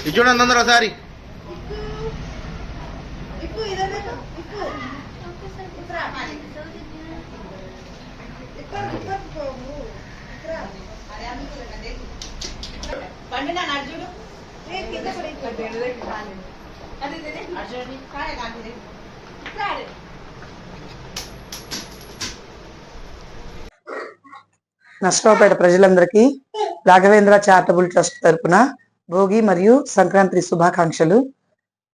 ఇది చూడండి అందరూ ఒకసారి. పండు నా అర్జుడు ఏ కింద పడి అర్జుడు కాడే కాంటిది నష్టపేట ప్రజలందరికీ రాఘవేంద్ర చారిటబుల్ ట్రస్ట్ తరపున భోగి మరియు సంక్రాంతి శుభాకాంక్షలు.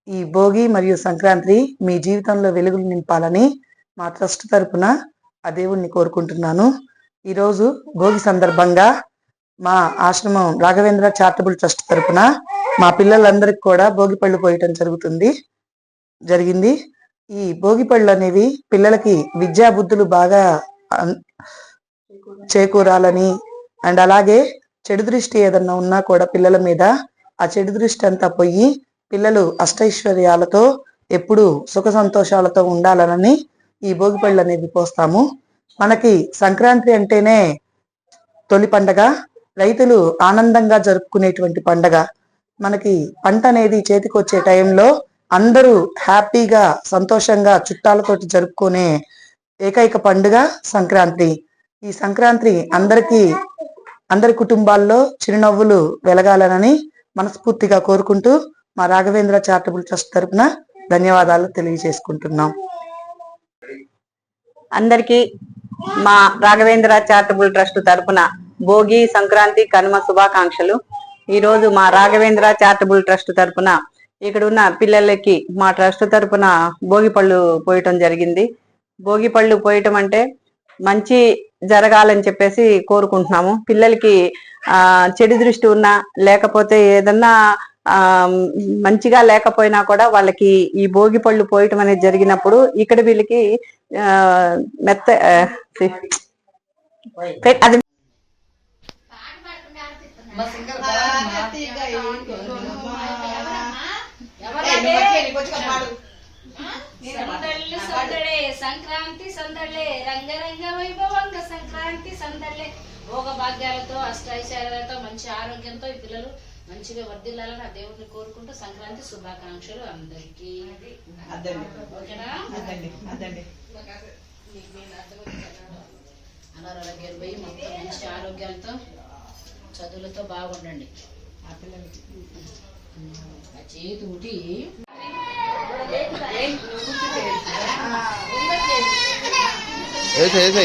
ఈ భోగి మరియు సంక్రాంతి మీ జీవితంలో వెలుగులు నింపాలని మా ట్రస్ట్ తరపున ఆ దేవుణ్ణి కోరుకుంటున్నాను. ఈరోజు భోగి సందర్భంగా మా ఆశ్రమం రాఘవేంద్ర చారిటబుల్ ట్రస్ట్ తరపున మా పిల్లలందరికీ కూడా భోగి పళ్ళు పోయటం జరుగుతుంది. జరిగింది. ఈ భోగి పళ్ళు అనేవి పిల్లలకి విద్యా బుద్ధులు బాగా అన్- చేకూరాలని. అండ్ అలాగే చెడు దృష్టి ఏదన్నా ఉన్నా కూడా పిల్లల మీద ఆ చెడు దృష్టి అంతా పోయి పిల్లలు అష్టైశ్వర్యాలతో ఎప్పుడు సుఖ సంతోషాలతో ఉండాలనని ఈ భోగి పళ్ళు అనేది పోస్తాము. మనకి సంక్రాంతి అంటేనే తొలి పండగ రైతులు ఆనందంగా జరుపుకునేటువంటి పండగ. మనకి పంట అనేది చేతికొచ్చే టైంలో అందరూ హ్యాపీగా సంతోషంగా చుట్టాలతోటి జరుపుకునే ఏకైక పండుగ సంక్రాంతి. ఈ సంక్రాంతి అందరికీ అందరి కుటుంబాల్లో చిరునవ్వులు వెలగాలనని మనస్ఫూర్తిగా కోరుకుంటూ మా రాఘవేంద్ర చారిటబుల్ ట్రస్ట్ తరపున ధన్యవాదాలు తెలియజేసుకుంటున్నాం. అందరికీ మా రాఘవేంద్ర చారిటబుల్ ట్రస్ట్ తరపున భోగి సంక్రాంతి కనుమ శుభాకాంక్షలు. ఈరోజు మా రాఘవేంద్ర చారిటబుల్ ట్రస్ట్ తరపున ఇక్కడ ఉన్న పిల్లలకి మా ట్రస్ట్ తరపున భోగి పళ్ళు పోయటం జరిగింది. భోగి పళ్ళు పోయటం అంటే మంచి జరగాలని చెప్పేసి కోరుకుంటున్నాము. పిల్లలకి ఆ చెడు దృష్టి ఉన్నా లేకపోతే ఏదన్నా ఆ మంచిగా లేకపోయినా కూడా వాళ్ళకి ఈ భోగి పళ్ళు పోయటం అనేది జరిగినప్పుడు ఇక్కడ వీళ్ళకి ఆ మెత్త అది సందళ్ళు సందడే సంక్రాంతి సందడే రంగరంగ వైభవంగ సంక్రాంతి సందడే భోగ భాగ్యాలతో అష్టైశ్వర్యాలతో మంచి ఆరోగ్యంతో ఈ పిల్లలు మంచిగా వర్ధిల్లాలని ఆ దేవుడిని కోరుకుంటూ సంక్రాంతి శుభాకాంక్షలు అందరికీ. ఓకేనా? అనారోగ్యాలు పోయి మొత్తం మంచి ఆరోగ్యాలతో చదువులతో బాగుండండి. ఆ చేతి ఉటి వేసే వేసే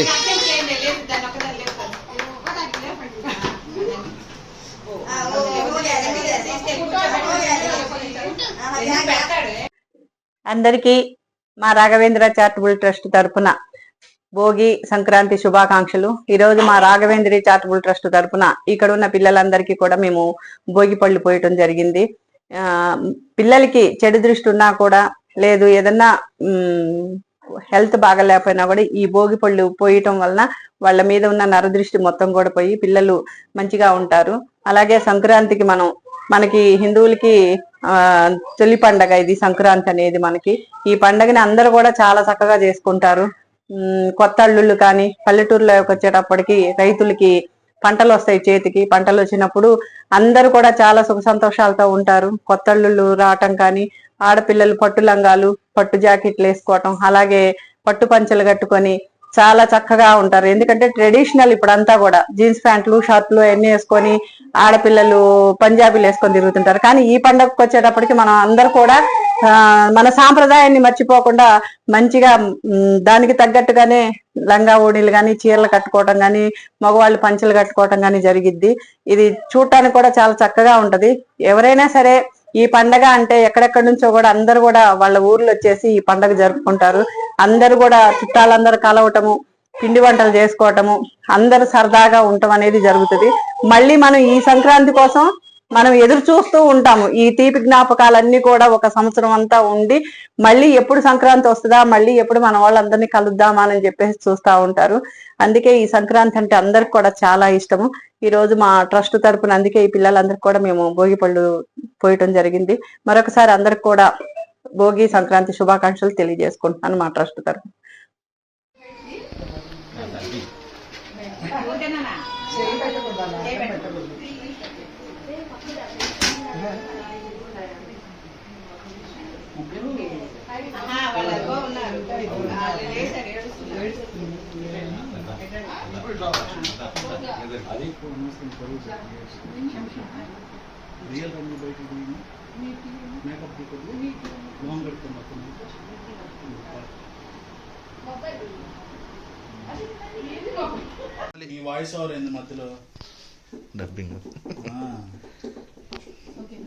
అందరికీ మా రాఘవేంద్ర చారిటబుల్ ట్రస్ట్ తరపున భోగి సంక్రాంతి శుభాకాంక్షలు. ఈ రోజు మా రాఘవేంద్ర చారిటబుల్ ట్రస్ట్ తరపున ఇక్కడ ఉన్న పిల్లలందరికీ కూడా మేము భోగి పళ్ళు పోయటం జరిగింది. పిల్లలకి చెడు దృష్టి ఉన్నా కూడా లేదు ఏదన్నా హెల్త్ బాగలేకపోయినా కూడా ఈ భోగి పళ్ళు పోయటం వలన వాళ్ళ మీద ఉన్న నరదృష్టి మొత్తం కూడా పోయి పిల్లలు మంచిగా ఉంటారు. అలాగే సంక్రాంతికి మనం మనకి హిందువులకి ఆ తొలి పండగ ఇది సంక్రాంతి అనేది మనకి. ఈ పండగని అందరూ కూడా చాలా చక్కగా చేసుకుంటారు. కొత్త అల్లుళ్ళు కానీ పల్లెటూరులోకి వచ్చేటప్పటికి రైతులకి పంటలు వస్తాయి చేతికి పంటలు వచ్చినప్పుడు అందరూ కూడా చాలా సుఖ సంతోషాలతో ఉంటారు. కొత్తళ్ళు రావటం కానీ ఆడపిల్లలు పట్టు లంగాలు పట్టు జాకెట్లు వేసుకోవటం అలాగే పట్టు పంచలు కట్టుకొని చాలా చక్కగా ఉంటారు. ఎందుకంటే ట్రెడిషనల్ ఇప్పుడంతా కూడా జీన్స్ ప్యాంట్లు షర్ట్లు అన్ని వేసుకొని ఆడపిల్లలు పంజాబీలు వేసుకొని తిరుగుతుంటారు. కానీ ఈ పండగకు వచ్చేటప్పటికి మనం అందరు కూడా మన సాంప్రదాయాన్ని మర్చిపోకుండా మంచిగా దానికి తగ్గట్టుగానే లంగా ఓణీలు కానీ చీరలు కట్టుకోవటం కానీ మగవాళ్ళు పంచలు కట్టుకోవటం కానీ జరిగిద్ది. ఇది చూడటానికి కూడా చాలా చక్కగా ఉంటది. ఎవరైనా సరే ఈ పండగ అంటే ఎక్కడెక్కడి నుంచో కూడా అందరూ కూడా వాళ్ళ ఊర్లో వచ్చేసి ఈ పండగ జరుపుకుంటారు. అందరూ కూడా చుట్టాలందరూ కలవటము పిండి వంటలు చేసుకోవటము అందరూ సరదాగా ఉండటం అనేది జరుగుతుంది. మళ్ళీ మనం ఈ సంక్రాంతి కోసం మనం ఎదురు చూస్తూ ఉంటాము. ఈ తీపి జ్ఞాపకాలన్నీ కూడా ఒక సంవత్సరం అంతా ఉండి మళ్ళీ ఎప్పుడు సంక్రాంతి వస్తుందా మళ్ళీ ఎప్పుడు మన వాళ్ళందరినీ కలుద్దామా అని చెప్పేసి చూస్తూ ఉంటారు. అందుకే ఈ సంక్రాంతి అంటే అందరికి కూడా చాలా ఇష్టము. ఈ రోజు మా ట్రస్ట్ తరపున అందుకే ఈ పిల్లలందరికీ కూడా మేము భోగి పళ్ళు పోయటం జరిగింది. మరొకసారి అందరికి కూడా భోగి సంక్రాంతి శుభాకాంక్షలు తెలియజేసుకుంటున్నాను మా ట్రస్ట్ తరపున. ఓకేనా రియల్ రంగు బయటకు మేకప్ లాంగ్ పెట్టుకున్నప్పుడు ఈ వాయిస్ ఓవర్ ఏంది మధ్యలో? డబ్బింగ్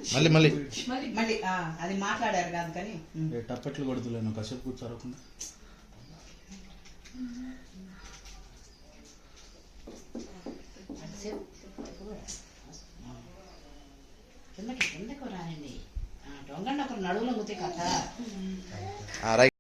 మళ్ళీ మళ్ళీ. మళ్ళీ ఆ, అది మాట్లాడారు కాదు కానీ టప్పెట్లు కొడుతులేను కసేపు కూర్చోరకుండా. కిందకి కిందకు రానండి దొంగండి ఒకరు నడువులు రైట్.